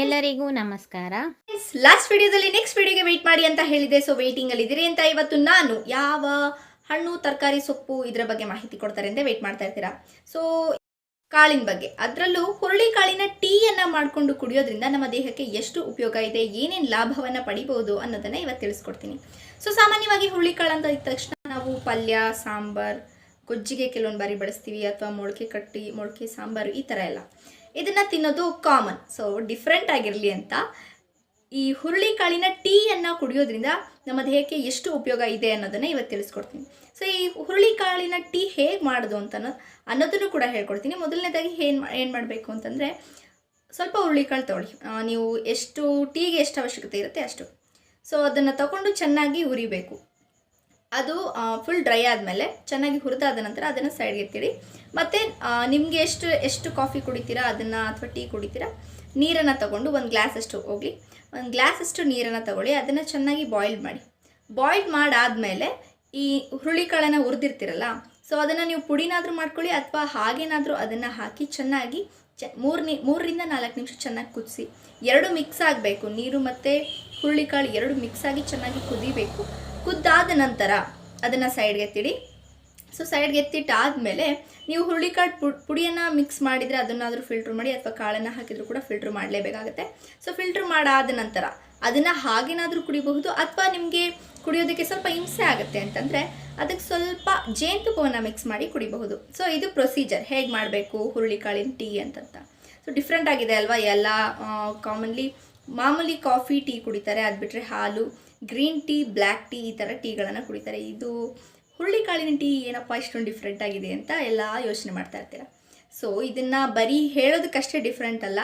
ಎಲ್ಲರಿಗೂ ನಮಸ್ಕಾರ. ಲಾಸ್ಟ್ ವಿಡಿಯೋದಲ್ಲಿ ನೆಕ್ಸ್ಟ್ ವಿಡಿಯೋಗೆ ವೆಯ್ಟ್ ಮಾಡಿ ಅಂತ ಹೇಳಿದೆ ಸೊ ವೇಟಿಂಗ್ ಅಲ್ಲಿ ಇದ್ದೀರಿ ಅಂತ ಇವತ್ತು ನಾನು ಯಾವ ಹಣ್ಣು, ತರಕಾರಿ, ಸೊಪ್ಪು ಇದರ ಬಗ್ಗೆ ಮಾಹಿತಿ ಕೊಡ್ತಾರೆ ಅಂತ ವೇಟ್ ಮಾಡ್ತಾ ಇರ್ತೀರಾ? ಸೊ ಕಾಳಿನ ಬಗ್ಗೆ. ಅದರಲ್ಲೂ ಹುರುಳಿ ಕಾಳಿನ ಟೀಯನ್ನ ಮಾಡಿಕೊಂಡು ಕುಡಿಯೋದ್ರಿಂದ ನಮ್ಮ ದೇಹಕ್ಕೆ ಎಷ್ಟು ಉಪಯೋಗ ಇದೆ, ಏನೇನು ಲಾಭವನ್ನ ಪಡಿಬಹುದು ಅನ್ನೋದನ್ನ ಇವತ್ತು ತಿಳಿಸ್ಕೊಡ್ತೀನಿ. ಸೊ ಸಾಮಾನ್ಯವಾಗಿ ಹುರುಳಿ ಕಾಳು ಅಂತ ಇದ್ದ ತಕ್ಷಣ ನಾವು ಪಲ್ಯ, ಸಾಂಬಾರ್, ಗೊಜ್ಜಿಗೆ ಕೆಲವೊಂದು ಬಾರಿ ಬಳಸ್ತೀವಿ, ಅಥವಾ ಮೊಳಕೆ ಕಟ್ಟಿ, ಮೊಳಕೆ ಸಾಂಬಾರು ಈ ಥರ ಎಲ್ಲ. ಇದನ್ನ ತಿನ್ನೋದು ಕಾಮನ್ ಸೊ ಡಿಫ್ರೆಂಟ್ ಆಗಿರಲಿ ಅಂತ, ಈ ಹುರುಳಿ ಕಾಳಿನ ಟೀಯನ್ನು ಕುಡಿಯೋದ್ರಿಂದ ನಮ್ಮ ದೇಹಕ್ಕೆ ಎಷ್ಟು ಉಪಯೋಗ ಇದೆ ಅನ್ನೋದನ್ನ ಇವತ್ತು ತಿಳಿಸ್ಕೊಡ್ತೀನಿ. ಸೊ ಈ ಹುರುಳಿ ಕಾಳಿನ ಟೀ ಹೇಗೆ ಮಾಡೋದು ಅಂತ ಅನ್ನೋ- ಅನ್ನೋದನ್ನು ಕೂಡ ಹೇಳ್ಕೊಡ್ತೀನಿ. ಮೊದಲನೇದಾಗಿ ಏನು ಏನು ಮಾಡಬೇಕು ಅಂತಂದರೆ, ಸ್ವಲ್ಪ ಹುರುಳಿಕಾಳು ತೊಗೊಳ್ಳಿ ನೀವು ಎಷ್ಟು ಟೀಗೆ ಎಷ್ಟು ಅವಶ್ಯಕತೆ ಇರುತ್ತೆ ಅಷ್ಟು. ಸೊ ಅದನ್ನು ತಗೊಂಡು ಚೆನ್ನಾಗಿ ಹುರಿಬೇಕು. ಅದು ಫುಲ್ ಡ್ರೈ ಆದಮೇಲೆ ಚೆನ್ನಾಗಿ ಹುರಿದಾದ ನಂತರ ಅದನ್ನು ಸೈಡ್ಗೆ ಎತ್ತಿಡಿ. ಮತ್ತು ನಿಮಗೆ ಎಷ್ಟು ಎಷ್ಟು ಕಾಫಿ ಕುಡಿತೀರಾ ಅದನ್ನು ಅಥವಾ ಟೀ ಕುಡಿತೀರಾ, ನೀರನ್ನು ತಗೊಂಡು ಒಂದು ಗ್ಲಾಸ್ ಅಷ್ಟು ಹೋಗಿ ಒಂದು ಗ್ಲಾಸ್ ಅಷ್ಟು ನೀರನ್ನು ತಗೊಳ್ಳಿ, ಅದನ್ನು ಚೆನ್ನಾಗಿ ಬಾಯ್ಲ್ ಮಾಡಿ. ಬಾಯ್ಲ್ ಮಾಡಾದಮೇಲೆ ಈ ಹುರುಳಿಕಾಳನ್ನು ಹುರಿದಿರ್ತೀರಲ್ಲ ಸೊ ಅದನ್ನು ನೀವು ಪುಡಿನಾದರೂ ಮಾಡ್ಕೊಳ್ಳಿ ಅಥವಾ ಹಾಗೇನಾದರೂ ಅದನ್ನು ಹಾಕಿ ಚೆನ್ನಾಗಿ ಚ ಮೂರು ನಿ ಮೂರರಿಂದ ನಾಲ್ಕು ನಿಮಿಷ ಚೆನ್ನಾಗಿ ಕುದಿಸಿ. ಎರಡು ಮಿಕ್ಸ್ ಆಗಬೇಕು, ನೀರು ಮತ್ತು ಹುರುಳಿಕಾಳು ಎರಡು ಮಿಕ್ಸ್ ಆಗಿ ಚೆನ್ನಾಗಿ ಕುದಿಬೇಕು. ಕುದ್ದಾದ ನಂತರ ಅದನ್ನು ಸೈಡ್ಗೆ ಎತ್ತಿಡಿ. ಸೊ ಸೈಡ್ಗೆ ಎತ್ತಿಟ್ಟಾದಮೇಲೆ ನೀವು ಹುರುಳಿಕಾಳು ಪು, ಪುಡಿಯನ್ನು ಮಿಕ್ಸ್ ಮಾಡಿದರೆ ಅದನ್ನಾದರೂ ಫಿಲ್ಟ್ರ್ ಮಾಡಿ ಅಥವಾ ಕಾಳನ್ನು ಹಾಕಿದರೂ ಕೂಡ ಫಿಲ್ಟ್ರ್ ಮಾಡಲೇಬೇಕಾಗುತ್ತೆ. ಸೊ ಫಿಲ್ಟ್ರ್ ಮಾಡಾದ ನಂತರ ಅದನ್ನು ಹಾಗೇನಾದರೂ ಕುಡಿಬಹುದು ಅಥವಾ ನಿಮಗೆ ಕುಡಿಯೋದಕ್ಕೆ ಸ್ವಲ್ಪ ಹಿಂಸೆ ಆಗುತ್ತೆ ಅಂತಂದರೆ ಅದಕ್ಕೆ ಸ್ವಲ್ಪ ಜೇನುತುಪ್ಪವನ್ನು ಮಿಕ್ಸ್ ಮಾಡಿ ಕುಡಿಬಹುದು. ಸೊ ಇದು ಪ್ರೊಸೀಜರ್ ಹೇಗೆ ಮಾಡಬೇಕು ಹುರುಳಿಕಾಳಿನ ಟೀ ಅಂತಂತ. ಸೊ ಡಿಫ್ರೆಂಟ್ ಆಗಿದೆ ಅಲ್ವಾ? ಎಲ್ಲ ಕಾಮನ್ಲಿ ಮಾಮೂಲಿ ಕಾಫಿ ಟೀ ಕುಡಿತಾರೆ. ಅದು ಬಿಟ್ಟರೆ ಹಾಲು ಗ್ರೀನ್ ಟೀ, ಬ್ಲ್ಯಾಕ್ ಟೀ ಈ ಥರ ಟೀಗಳನ್ನು ಕುಡಿತಾರೆ. ಇದು ಹುರುಳಿಕಾಳಿನ ಟೀ ಏನಪ್ಪ ಇಷ್ಟೊಂದು ಡಿಫ್ರೆಂಟ್ ಆಗಿದೆ ಅಂತ ಎಲ್ಲ ಯೋಚನೆ ಮಾಡ್ತಾ ಇರ್ತೀರ? ಸೊ ಇದನ್ನು ಬರೀ ಹೇಳೋದಕ್ಕಷ್ಟೇ ಡಿಫ್ರೆಂಟ್ ಅಲ್ಲ,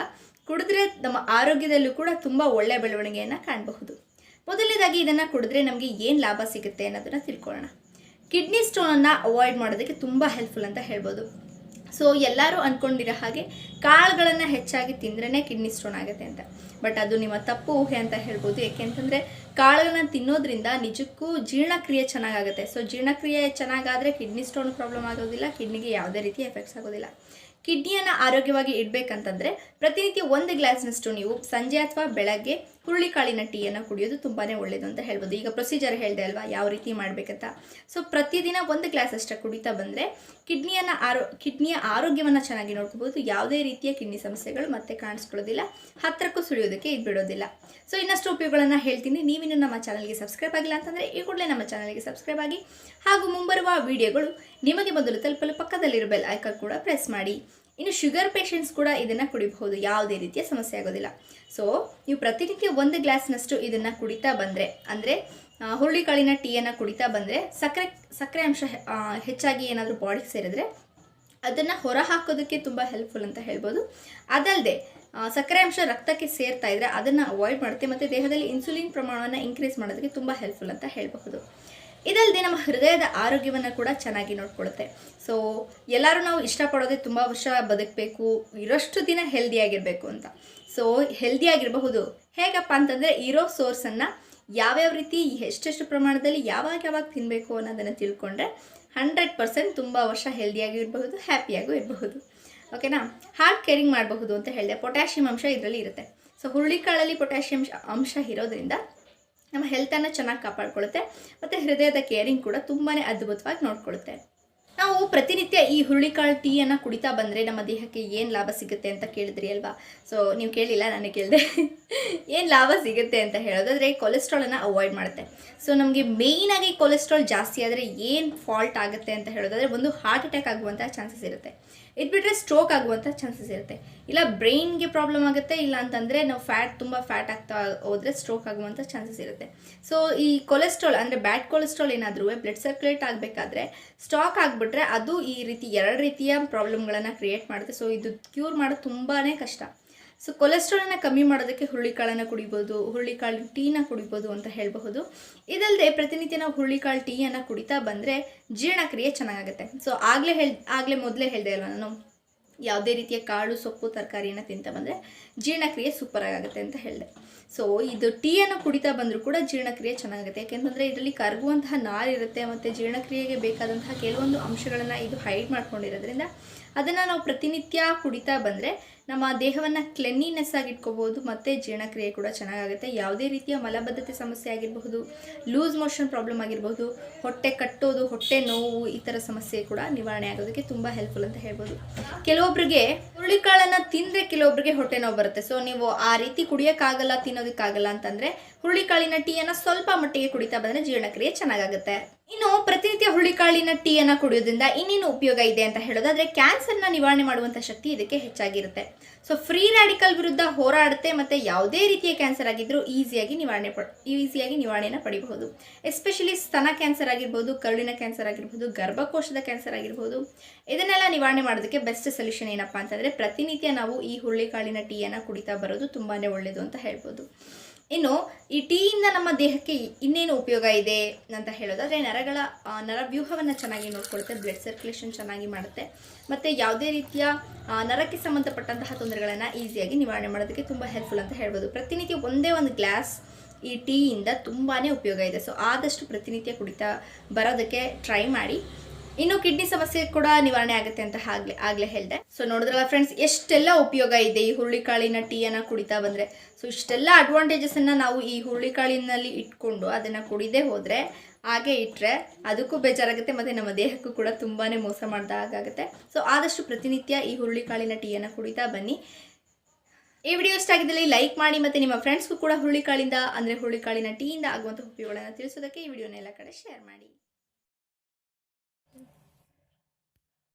ಕುಡಿದ್ರೆ ನಮ್ಮ ಆರೋಗ್ಯದಲ್ಲೂ ಕೂಡ ತುಂಬ ಒಳ್ಳೆಯ ಬೆಳವಣಿಗೆಯನ್ನು ಕಾಣಬಹುದು. ಮೊದಲನೇದಾಗಿ ಇದನ್ನು ಕುಡಿದ್ರೆ ನಮಗೆ ಏನು ಲಾಭ ಸಿಗುತ್ತೆ ಅನ್ನೋದನ್ನು ತಿಳ್ಕೊಳ್ಳೋಣ. ಕಿಡ್ನಿ ಸ್ಟೋನನ್ನು ಅವಾಯ್ಡ್ ಮಾಡೋದಕ್ಕೆ ತುಂಬ ಹೆಲ್ಪ್ಫುಲ್ ಅಂತ ಹೇಳ್ಬೋದು. ಸೊ ಎಲ್ಲರೂ ಅಂದ್ಕೊಂಡಿರೋ ಹಾಗೆ ಕಾಳುಗಳನ್ನು ಹೆಚ್ಚಾಗಿ ತಿಂದ್ರೇ ಕಿಡ್ನಿ ಸ್ಟೋನ್ ಆಗುತ್ತೆ ಅಂತ. ಬಟ್ ಅದು ನಿಮ್ಮ ತಪ್ಪು ಊಹೆ ಅಂತ ಹೇಳ್ಬೋದು. ಯಾಕೆಂತಂದರೆ ಕಾಳುಗಳನ್ನ ತಿನ್ನೋದ್ರಿಂದ ನಿಜಕ್ಕೂ ಜೀರ್ಣಕ್ರಿಯೆ ಚೆನ್ನಾಗಾಗುತ್ತೆ. ಸೊ ಜೀರ್ಣಕ್ರಿಯೆ ಚೆನ್ನಾಗಾದರೆ ಕಿಡ್ನಿ ಸ್ಟೋನ್ ಪ್ರಾಬ್ಲಮ್ ಆಗೋದಿಲ್ಲ, ಕಿಡ್ನಿಗೆ ಯಾವುದೇ ರೀತಿ ಎಫೆಕ್ಟ್ಸ್ ಆಗೋದಿಲ್ಲ. ಕಿಡ್ನಿಯನ್ನು ಆರೋಗ್ಯವಾಗಿ ಇಡಬೇಕಂತಂದರೆ ಪ್ರತಿನಿತ್ಯ ಒಂದು ಗ್ಲಾಸ್ನಷ್ಟು ನೀವು ಸಂಜೆ ಅಥವಾ ಬೆಳಗ್ಗೆ ಹುರುಳಿಕಾಳಿನ ಟೀಯನ್ನು ಕುಡಿಯೋದು ತುಂಬಾ ಒಳ್ಳೆಯದು ಅಂತ ಹೇಳ್ಬೋದು. ಈಗ ಪ್ರೊಸೀಜರ್ ಹೇಳಿದೆ ಅಲ್ವಾ, ಯಾವ ರೀತಿ ಮಾಡಬೇಕಂತ? ಸೊ ಪ್ರತಿದಿನ ಒಂದು ಗ್ಲಾಸ್ ಅಷ್ಟೇ ಕುಡಿತಾ ಬಂದರೆ ಕಿಡ್ನಿಯನ್ನು ಆರೋ, ಕಿಡ್ನಿಯ ಆರೋಗ್ಯವನ್ನು ಚೆನ್ನಾಗಿ ನೋಡ್ಕೋಬೋದು. ಯಾವುದೇ ರೀತಿಯ ಕಿಡ್ನಿ ಸಮಸ್ಯೆಗಳು ಮತ್ತೆ ಕಾಣಿಸ್ಕೊಳ್ಳೋದಿಲ್ಲ. ಹತ್ತಿರಕ್ಕೂ ಸುಳಿಯೋದಕ್ಕೆ ಇದು ಬಿಡೋದಿಲ್ಲ. ಸೊ ಇನ್ನಷ್ಟು ಉಪಯೋಗಗಳನ್ನು ಹೇಳ್ತೀನಿ. ನೀವಿನ್ನು ನಮ್ಮ ಚಾನಲ್ಗೆ ಸಬ್ಸ್ಕ್ರೈಬ್ ಆಗಿಲ್ಲ ಅಂತಂದರೆ ಈ ಕೂಡಲೇ ನಮ್ಮ ಚಾನಲ್ಗೆ ಸಬ್ಸ್ಕ್ರೈಬ್ ಆಗಿ ಹಾಗೂ ಮುಂಬರುವ ವಿಡಿಯೋಗಳು ನಿಮಗೆ ಮೊದಲು ತಲುಪಲು ಪಕ್ಕದಲ್ಲಿರೋ ಬೆಲ್ ಐಕಾನ್ ಕೂಡ ಪ್ರೆಸ್ ಮಾಡಿ. ಇನ್ನು ಶುಗರ್ ಪೇಷಂಟ್ಸ್ ಕೂಡ ಇದನ್ನು ಕುಡಿಬಹುದು. ಯಾವುದೇ ರೀತಿಯ ಸಮಸ್ಯೆ ಆಗೋದಿಲ್ಲ. ಸೊ ನೀವು ಪ್ರತಿನಿತ್ಯ ಒಂದು ಗ್ಲಾಸ್ನಷ್ಟು ಇದನ್ನು ಕುಡಿತಾ ಬಂದರೆ, ಅಂದರೆ ಹುರುಳಿಕಾಳಿನ ಟೀಯನ್ನು ಕುಡಿತಾ ಬಂದರೆ, ಸಕ್ಕರೆ ಸಕ್ಕರೆ ಅಂಶ ಹೆಚ್ಚಾಗಿ ಏನಾದರೂ ಬಾಡಿಗೆ ಸೇರಿದ್ರೆ, ಅದನ್ನು ಹೊರ ಹಾಕೋದಕ್ಕೆ ತುಂಬ ಹೆಲ್ಪ್ಫುಲ್ ಅಂತ ಹೇಳ್ಬೋದು. ಅದಲ್ಲದೆ ಸಕ್ಕರೆ ಅಂಶ ರಕ್ತಕ್ಕೆ ಸೇರ್ತಾ ಇದ್ರೆ ಅದನ್ನು ಅವಾಯ್ಡ್ ಮಾಡುತ್ತೆ, ಮತ್ತು ದೇಹದಲ್ಲಿ ಇನ್ಸುಲಿನ್ ಪ್ರಮಾಣವನ್ನು ಇನ್ಕ್ರೀಸ್ ಮಾಡೋದಕ್ಕೆ ತುಂಬ ಹೆಲ್ಪ್ಫುಲ್ ಅಂತ ಹೇಳಬಹುದು. ಇದಲ್ಲದೆ ನಮ್ಮ ಹೃದಯದ ಆರೋಗ್ಯವನ್ನು ಕೂಡ ಚೆನ್ನಾಗಿ ನೋಡ್ಕೊಳ್ಳುತ್ತೆ ಸೊ ಎಲ್ಲರೂ ನಾವು ಇಷ್ಟಪಡೋದೇ ತುಂಬ ವರ್ಷ ಬದುಕಬೇಕು, ಇರೋಷ್ಟು ದಿನ ಹೆಲ್ದಿಯಾಗಿರಬೇಕು ಅಂತ. ಸೊ ಹೆಲ್ದಿಯಾಗಿರಬಹುದು ಹೇಗಪ್ಪ ಅಂತಂದರೆ, ಇರೋ ಸೋರ್ಸನ್ನು ಯಾವ್ಯಾವ ರೀತಿ, ಎಷ್ಟೆಷ್ಟು ಪ್ರಮಾಣದಲ್ಲಿ ಯಾವಾಗ ಯಾವಾಗ ತಿನ್ನಬೇಕು ಅನ್ನೋದನ್ನು ತಿಳ್ಕೊಂಡ್ರೆ ಹಂಡ್ರೆಡ್ ಪರ್ಸೆಂಟ್ ತುಂಬ ವರ್ಷ ಹೆಲ್ದಿಯಾಗಿ ಇರಬಹುದು ಹ್ಯಾಪಿಯಾಗೂ ಇರಬಹುದು. ಓಕೆನಾ ಹಾರ್ಟ್ ಕೇರಿಂಗ್ ಮಾಡಬಹುದು ಅಂತ ಹೇಳಿದೆ. ಪೊಟ್ಯಾಷಿಯಂ ಅಂಶ ಇದರಲ್ಲಿ ಇರುತ್ತೆ. ಸೊ ಹುರುಳಿಕಾಳಲ್ಲಿ ಪೊಟ್ಯಾಷಿಯಂ ಅಂಶ ಇರೋದ್ರಿಂದ ನಮ್ಮ ಹೆಲ್ತನ್ನು ಚೆನ್ನಾಗಿ ಕಾಪಾಡ್ಕೊಳ್ಳುತ್ತೆ ಮತ್ತು ಹೃದಯದ ಕೇರಿಂಗ್ ಕೂಡ ತುಂಬಾ ಅದ್ಭುತವಾಗಿ ನೋಡ್ಕೊಳ್ಳುತ್ತೆ ನಾವು ಪ್ರತಿನಿತ್ಯ ಈ ಹುರುಳಿಕಾಳು ಟೀಯನ್ನು ಕುಡಿತಾ ಬಂದರೆ ನಮ್ಮ ದೇಹಕ್ಕೆ ಏನು ಲಾಭ ಸಿಗುತ್ತೆ ಅಂತ ಕೇಳಿದ್ರಿ ಅಲ್ವಾ? ಸೊ ನೀವು ಕೇಳಿಲ್ಲ, ನಾನು ಕೇಳಿದೆ. ಏನು ಲಾಭ ಸಿಗುತ್ತೆ ಅಂತ ಹೇಳೋದಾದರೆ ಕೊಲೆಸ್ಟ್ರಾಲನ್ನು ಅವಾಯ್ಡ್ ಮಾಡುತ್ತೆ. ಸೊ ನಮಗೆ ಮೇಯ್ನಾಗಿ ಕೊಲೆಸ್ಟ್ರಾಲ್ ಜಾಸ್ತಿ ಆದರೆ ಏನು ಫಾಲ್ಟ್ ಆಗುತ್ತೆ ಅಂತ ಹೇಳೋದಾದರೆ ಒಂದು ಹಾರ್ಟ್ ಅಟ್ಯಾಕ್ ಆಗುವಂಥ ಚಾನ್ಸಸ್ ಇರುತ್ತೆ. ಇದು ಬಿಟ್ಟರೆ ಸ್ಟ್ರೋಕ್ ಆಗುವಂಥ ಚಾನ್ಸಸ್ ಇರುತ್ತೆ. ಇಲ್ಲ ಬ್ರೈನ್ಗೆ ಪ್ರಾಬ್ಲಮ್ ಆಗುತ್ತೆ, ಇಲ್ಲ ಅಂತಂದರೆ ನಾವು ಫ್ಯಾಟ್ ತುಂಬ ಫ್ಯಾಟ್ ಆಗ್ತಾ ಹೋದರೆ ಸ್ಟ್ರೋಕ್ ಆಗುವಂಥ ಚಾನ್ಸಸ್ ಇರುತ್ತೆ. ಸೊ ಈ ಕೊಲೆಸ್ಟ್ರಾಲ್ ಅಂದರೆ ಬ್ಯಾಡ್ ಕೊಲೆಸ್ಟ್ರಾಲ್ ಏನಾದರೂ ಬ್ಲಡ್ ಸರ್ಕ್ಯುಲೇಟ್ ಆಗಬೇಕಾದ್ರೆ ಸ್ಟಾಕ್ ಆಗಿಬಿಟ್ರೆ ಅದು ಈ ರೀತಿ ಎರಡು ರೀತಿಯ ಪ್ರಾಬ್ಲಮ್ಗಳನ್ನು ಕ್ರಿಯೇಟ್ ಮಾಡುತ್ತೆ. ಸೊ ಇದು ಕ್ಯೂರ್ ಮಾಡೋದು ತುಂಬಾ ಕಷ್ಟ. ಸೊ ಕೊಲೆಸ್ಟ್ರಾಲನ್ನು ಕಮ್ಮಿ ಮಾಡೋದಕ್ಕೆ ಹುರುಳಿಕಾಳನ್ನು ಕುಡಿಬೋದು ಹುರುಳಿಕಾಳು ಟೀನ ಕುಡಿಬೋದು ಅಂತ ಹೇಳಬಹುದು. ಇದಲ್ಲದೆ ಪ್ರತಿನಿತ್ಯ ನಾವು ಹುರುಳಿಕಾಳು ಟೀಯನ್ನು ಕುಡಿತಾ ಬಂದರೆ ಜೀರ್ಣಕ್ರಿಯೆ ಚೆನ್ನಾಗುತ್ತೆ ಸೊ ಆಗಲೇ ಹೇಳ್, ಆಗಲೇ ಮೊದಲೇ ಹೇಳಿದೆ ಅಲ್ವ ನಾನು? ಯಾವುದೇ ರೀತಿಯ ಕಾಳು ಸೊಪ್ಪು ತರಕಾರಿಯನ್ನು ತಿಂತ ಬಂದರೆ ಜೀರ್ಣಕ್ರಿಯೆ ಸೂಪರಾಗುತ್ತೆ ಅಂತ ಹೇಳಿದೆ. ಸೊ ಇದು ಟೀಯನ್ನು ಕುಡಿತಾ ಬಂದರೂ ಕೂಡ ಜೀರ್ಣಕ್ರಿಯೆ ಚೆನ್ನಾಗುತ್ತೆ. ಯಾಕೆಂತಂದರೆ ಇದರಲ್ಲಿ ಕರಗುವಂತಹ ನಾರಿರುತ್ತೆ ಮತ್ತು ಜೀರ್ಣಕ್ರಿಯೆಗೆ ಬೇಕಾದಂತಹ ಕೆಲವೊಂದು ಅಂಶಗಳನ್ನು ಇದು ಹೈಡ್ ಮಾಡ್ಕೊಂಡಿರೋದ್ರಿಂದ ಅದನ್ನು ನಾವು ಪ್ರತಿನಿತ್ಯ ಕುಡಿತಾ ಬಂದರೆ ನಮ್ಮ ದೇಹವನ್ನು ಕ್ಲೆನ್ನಿನೆಸ್ ಆಗಿ ಇಟ್ಕೋಬಹುದು ಮತ್ತು ಜೀರ್ಣಕ್ರಿಯೆ ಕೂಡ ಚೆನ್ನಾಗಾಗುತ್ತೆ. ಯಾವುದೇ ರೀತಿಯ ಮಲಬದ್ಧತೆ ಸಮಸ್ಯೆ ಆಗಿರಬಹುದು ಲೂಸ್ ಮೋಷನ್ ಪ್ರಾಬ್ಲಮ್ ಆಗಿರಬಹುದು, ಹೊಟ್ಟೆ ಕಟ್ಟೋದು, ಹೊಟ್ಟೆ ನೋವು ಈ ಥರ ಸಮಸ್ಯೆ ಕೂಡ ನಿವಾರಣೆ ಆಗೋದಕ್ಕೆ ತುಂಬ ಹೆಲ್ಪ್ಫುಲ್ ಅಂತ ಹೇಳ್ಬೋದು. ಕೆಲವೊಬ್ಬರಿಗೆ ಹುರುಳಿಕಾಳನ್ನು ತಿಂದರೆ ಕೆಲವೊಬ್ಬರಿಗೆ ಹೊಟ್ಟೆ ನೋವು ಬರುತ್ತೆ. ಸೊ ನೀವು ಆ ರೀತಿ ಕುಡಿಯೋಕ್ಕಾಗಲ್ಲ, ತಿನ್ನೋದಕ್ಕಾಗಲ್ಲ ಅಂತಂದರೆ ಹುರುಳಿಕಾಳಿನ ಟೀಯನ್ನು ಸ್ವಲ್ಪ ಮಟ್ಟಿಗೆ ಕುಡಿತಾ ಬಂದರೆ ಜೀರ್ಣಕ್ರಿಯೆ ಚೆನ್ನಾಗಾಗುತ್ತೆ. ಇನ್ನು ಪ್ರತಿನಿತ್ಯ ಹುರುಳಿಕಾಳಿನ ಟೀಯನ್ನು ಕುಡಿಯೋದ್ರಿಂದ ಇನ್ನೇನು ಉಪಯೋಗ ಇದೆ ಅಂತ ಹೇಳೋದಾದ್ರೆ ಕ್ಯಾನ್ಸರ್ನ ನಿವಾರಣೆ ಮಾಡುವಂಥ ಶಕ್ತಿ ಇದಕ್ಕೆ ಹೆಚ್ಚಾಗಿರುತ್ತೆ. ಸೊ ಫ್ರೀ ರ್ಯಾಡಿಕಲ್ ವಿರುದ್ಧ ಹೋರಾಡುತ್ತೆ ಮತ್ತು ಯಾವುದೇ ರೀತಿಯ ಕ್ಯಾನ್ಸರ್ ಆಗಿದ್ದರೂ ಈಸಿಯಾಗಿ ನಿವಾರಣೆ ಪಡ್ ಈಸಿಯಾಗಿ ನಿವಾರಣೆನ ಪಡಿಬಹುದು. ಎಸ್ಪೆಷಲಿ ಸ್ತನ ಕ್ಯಾನ್ಸರ್ ಆಗಿರ್ಬೋದು, ಕರುಳಿನ ಕ್ಯಾನ್ಸರ್ ಆಗಿರ್ಬೋದು, ಗರ್ಭಕೋಶದ ಕ್ಯಾನ್ಸರ್ ಆಗಿರ್ಬೋದು, ಇದನ್ನೆಲ್ಲ ನಿವಾರಣೆ ಮಾಡೋದಕ್ಕೆ ಬೆಸ್ಟ್ ಸೊಲ್ಯೂಷನ್ ಏನಪ್ಪ ಅಂತಂದರೆ ಪ್ರತಿನಿತ್ಯ ನಾವು ಈ ಹುರುಳಿಕಾಳಿನ ಟೀಯನ್ನು ಕುಡಿತಾ ಬರೋದು ತುಂಬಾ ಒಳ್ಳೆಯದು ಅಂತ ಹೇಳ್ಬೋದು. ಇನ್ನು ಈ ಟೀಯಿಂದ ನಮ್ಮ ದೇಹಕ್ಕೆ ಇನ್ನೇನು ಉಪಯೋಗ ಇದೆ ಅಂತ ಹೇಳೋದಾದರೆ ನರಗಳ ನರವ್ಯೂಹವನ್ನು ಚೆನ್ನಾಗಿ ನೋಡ್ಕೊಳುತ್ತೆ ಬ್ಲಡ್ ಸರ್ಕ್ಯುಲೇಷನ್ ಚೆನ್ನಾಗಿ ಮಾಡುತ್ತೆ. ಮತ್ತು ಯಾವುದೇ ರೀತಿಯ ನರಕ್ಕೆ ಸಂಬಂಧಪಟ್ಟಂತಹ ತೊಂದರೆಗಳನ್ನು ಈಸಿಯಾಗಿ ನಿವಾರಣೆ ಮಾಡೋದಕ್ಕೆ ತುಂಬ ಹೆಲ್ಪ್ಫುಲ್ ಅಂತ ಹೇಳ್ಬೋದು. ಪ್ರತಿನಿತ್ಯ ಒಂದೇ ಒಂದು ಗ್ಲಾಸ್ ಈ ಟೀಯಿಂದ ತುಂಬಾ ಉಪಯೋಗ ಇದೆ. ಸೊ ಆದಷ್ಟು ಪ್ರತಿನಿತ್ಯ ಕುಡಿತಾ ಬರೋದಕ್ಕೆ ಟ್ರೈ ಮಾಡಿ. ಇನ್ನು ಕಿಡ್ನಿ ಸಮಸ್ಯೆ ಕೂಡ ನಿವಾರಣೆ ಆಗುತ್ತೆ ಅಂತ ಆಗ್ಲೇ ಆಗ್ಲೇ ಹೇಳಿದೆ. ಸೊ ನೋಡಿದ್ರಲ್ಲ ಫ್ರೆಂಡ್ಸ್ ಎಷ್ಟೆಲ್ಲ ಉಪಯೋಗ ಇದೆ ಈ ಹುರುಳಿಕಾಳಿನ ಟೀಯನ್ನು ಕುಡಿತಾ ಬಂದರೆ. ಸೊ ಇಷ್ಟೆಲ್ಲ ಅಡ್ವಾಂಟೇಜಸನ್ನು ನಾವು ಈ ಹುರುಳಿಕಾಳಿನಲ್ಲಿ ಇಟ್ಕೊಂಡು ಅದನ್ನು ಕುಡಿದೇ ಹೋದರೆ, ಹಾಗೆ ಇಟ್ಟರೆ ಅದಕ್ಕೂ ಬೇಜಾರಾಗುತ್ತೆ, ಮತ್ತು ನಮ್ಮ ದೇಹಕ್ಕೂ ಕೂಡ ತುಂಬಾ ಮೋಸ ಮಾಡಿದಾಗುತ್ತೆ ಸೊ ಆದಷ್ಟು ಪ್ರತಿನಿತ್ಯ ಈ ಹುರುಳಿಕಾಳಿನ ಟೀಯನ್ನು ಕುಡಿತಾ ಬನ್ನಿ. ಈ ವಿಡಿಯೋ ಇಷ್ಟ ಆಗಿದ್ದಲ್ಲಿ ಲೈಕ್ ಮಾಡಿ, ಮತ್ತು ನಿಮ್ಮ ಫ್ರೆಂಡ್ಸ್ಗೂ ಕೂಡ ಹುರುಳಿಕಾಳಿಂದ, ಅಂದರೆ ಹುರುಳಿಕಾಳಿನ ಟೀಯಿಂದ ಆಗುವಂಥ ಉಪಯೋಗಗಳನ್ನು ತಿಳಿಸೋದಕ್ಕೆ ಈ ವಿಡಿಯೋನ ಎಲ್ಲ ಕಡೆ ಶೇರ್ ಮಾಡಿ.